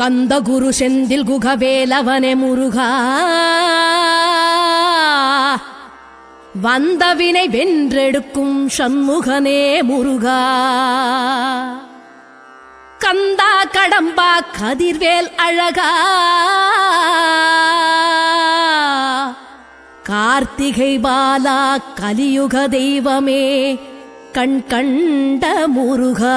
கந்தகுரு செந்தில் குகவேலவனே முருகா. வந்தவினை வென்றெடுக்கும் சண்முகனே முருகா. கந்தா கடம்பா கதிர்வேல் அழகா. கார்த்திகை பாலா கலியுக தெய்வமே கண் கண்ட முருகா.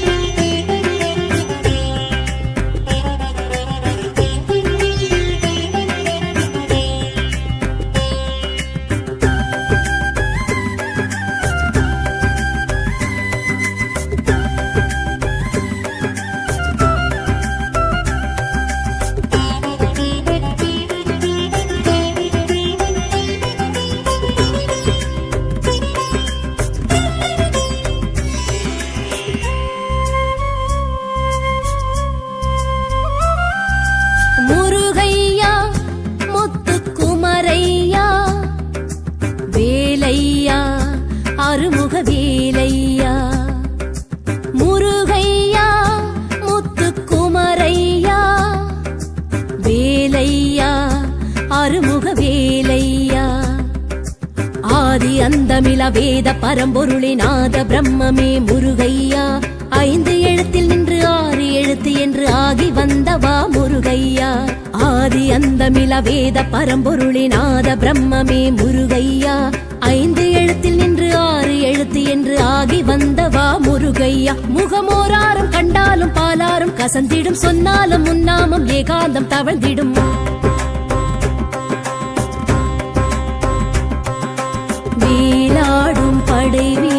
ஆறுமுக வேலையா ஆதி அந்தமில வேத பரம்பொருளினாத பிரம்மமே முருகையா? ஐந்து எழுத்தில் நின்று ஆறு எழுத்து என்று ஆகி வந்தவா முருகையா? ஆதி அந்தமில வேத பரம்பொருளினாத பிரம்மமே முருகையா? ஐந்து எழுத்தில் நின்று ஆறு எழுத்து என்று ஆகி வந்தவா முருகையா? முகமோராரும் கண்டாலும் பாலாரும் கசந்திடும் சொன்னாலும் முன்னாமம் ஏகாந்தம் தவழ்ந்திடும். வீலாடும்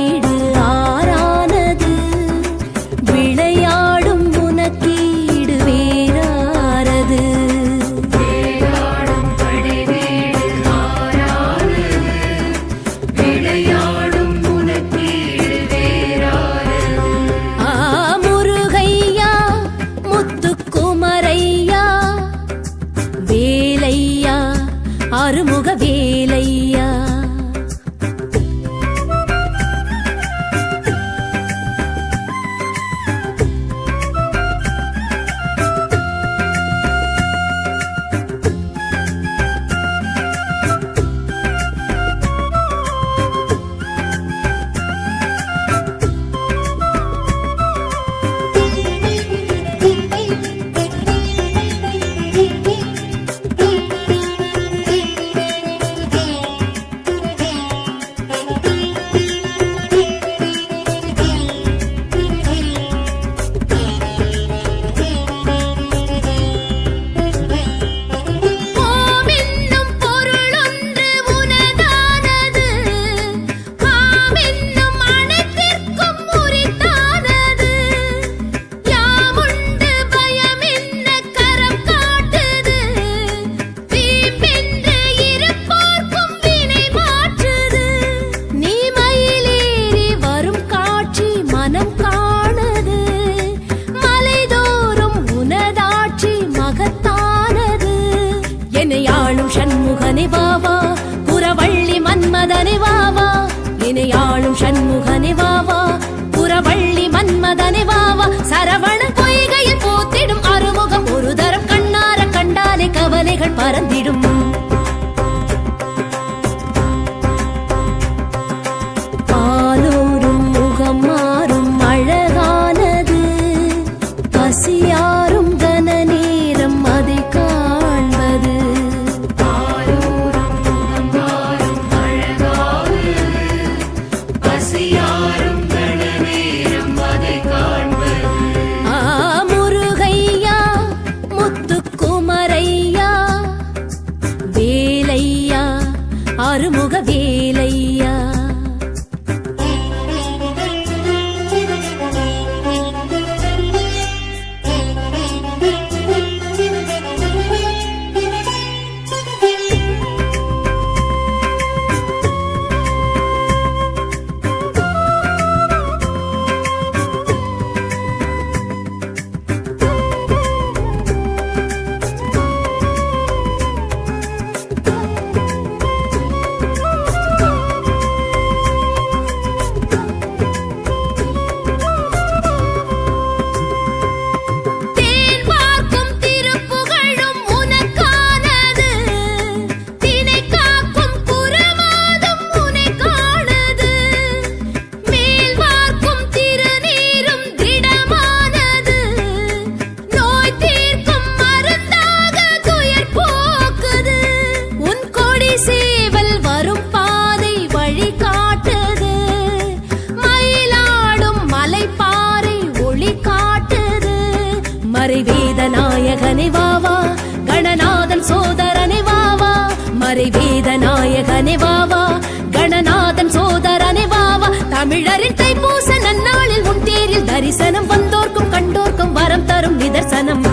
வாவா பொய்கையில் போத்திடும் அறுமுகம் ஒரு தரம் கண்ணார கண்டாலே கவலைகள் பறந்திடும். கீதை வேத நாயகனே வாவா கணநாதன் சோதரனே வாவா தமிழரின் தைப்பூச நன்னாளில் உன் தேரில் தரிசனம் வந்தோர்க்கும் கண்டோர்க்கும் வரம் தரும் நிதர்சனம்.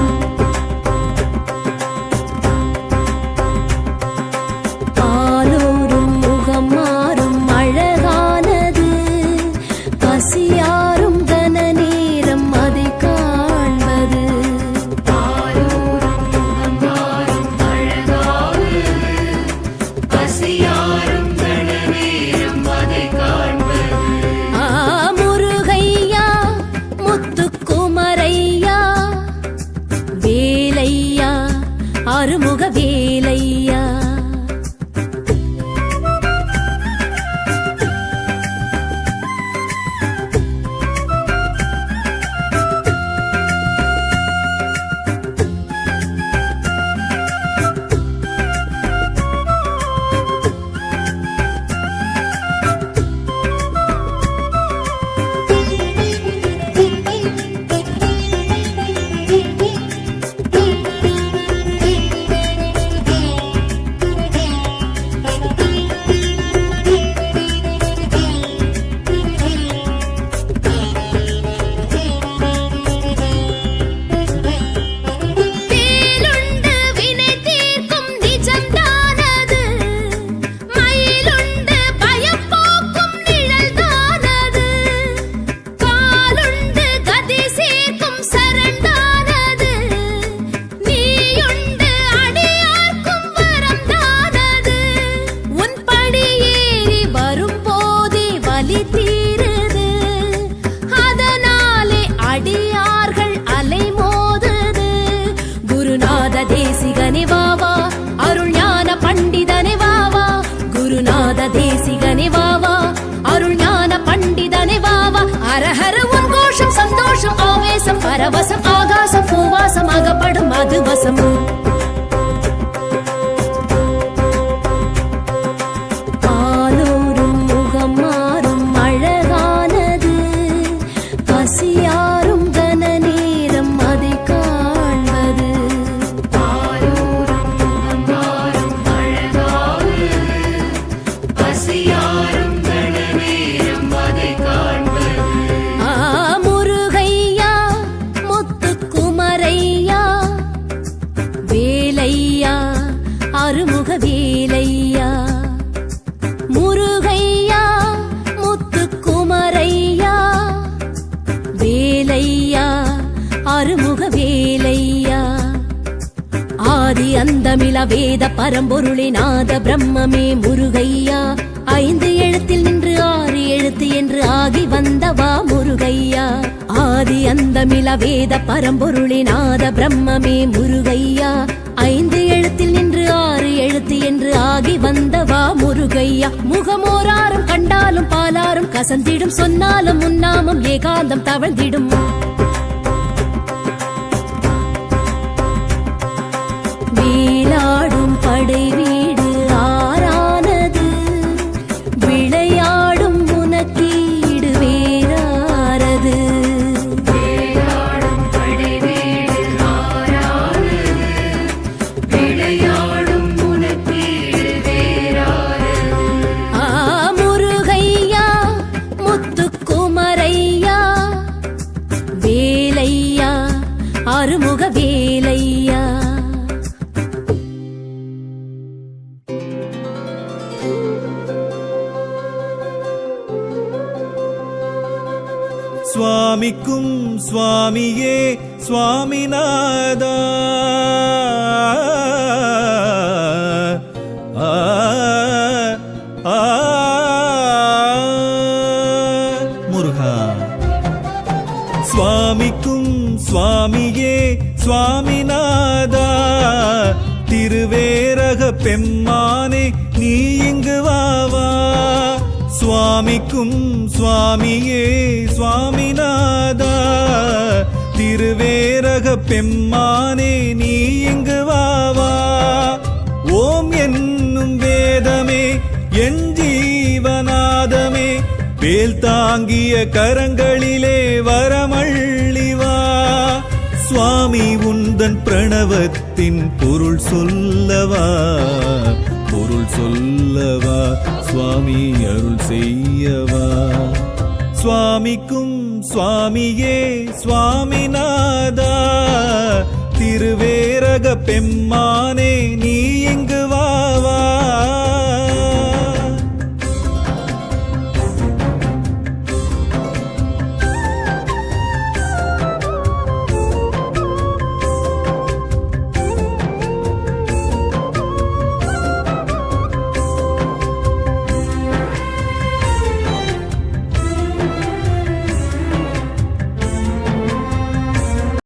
அருமுக வேலையா பரவசம் ஆகாசம் பூவாசம் அகப்படும் மதுவசம் பாலூரும் அந்தமிழ அந்தமில வேத பரம்பொருளினாத பிரம்மமே முருகையா. ஐந்து எழுத்தில் நின்று ஆறு எழுத்து என்று ஆகி வந்தவா முருகையா. ஆதி அந்தமிழ வேத பரம்பொருளினாத பிரம்மமே முருகையா. ஐந்து எழுத்தில் நின்று ஆறு எழுத்து என்று ஆகி வந்தவா முருகையா. முகமோராரும் கண்டாலும் பாலாரும் கசந்திடும் சொன்னாலும் முன்னாமம் ஏகாந்தம் தவழ்ந்திடும். படை வீடு ஆறானது. விளையாடும் உனக்கீடு வேறாரது ஆ முருகையா முத்துக்குமரையா வேலையா அருமுக வேலையா. சுவாமிக்கும் சுவாமியே சுவாமிநாதா. முருகா. சுவாமிக்கும் சுவாமியே சுவாமிநாதா. திருவேரக பெம்மானே நீ இங்கு வாவா சுவாமிக்கும் சுவாமியே பெம்மானே நீ இங்கு வாவா ஓம் என்னும் வேதமே என் ஜீவநாதமே. வேல் தாங்கிய கரங்களிலே வரமள்ளிவா சுவாமி உந்தன் பிரணவத்தின் பொருள் சொல்லவா? பொருள் சொல்லவா? சுவாமி அருள் செய்யவா? சுவாமிக்கும் சுவாமியே சுவாமிநாதா. திருவேரக பெம்மானே நீ இங்கு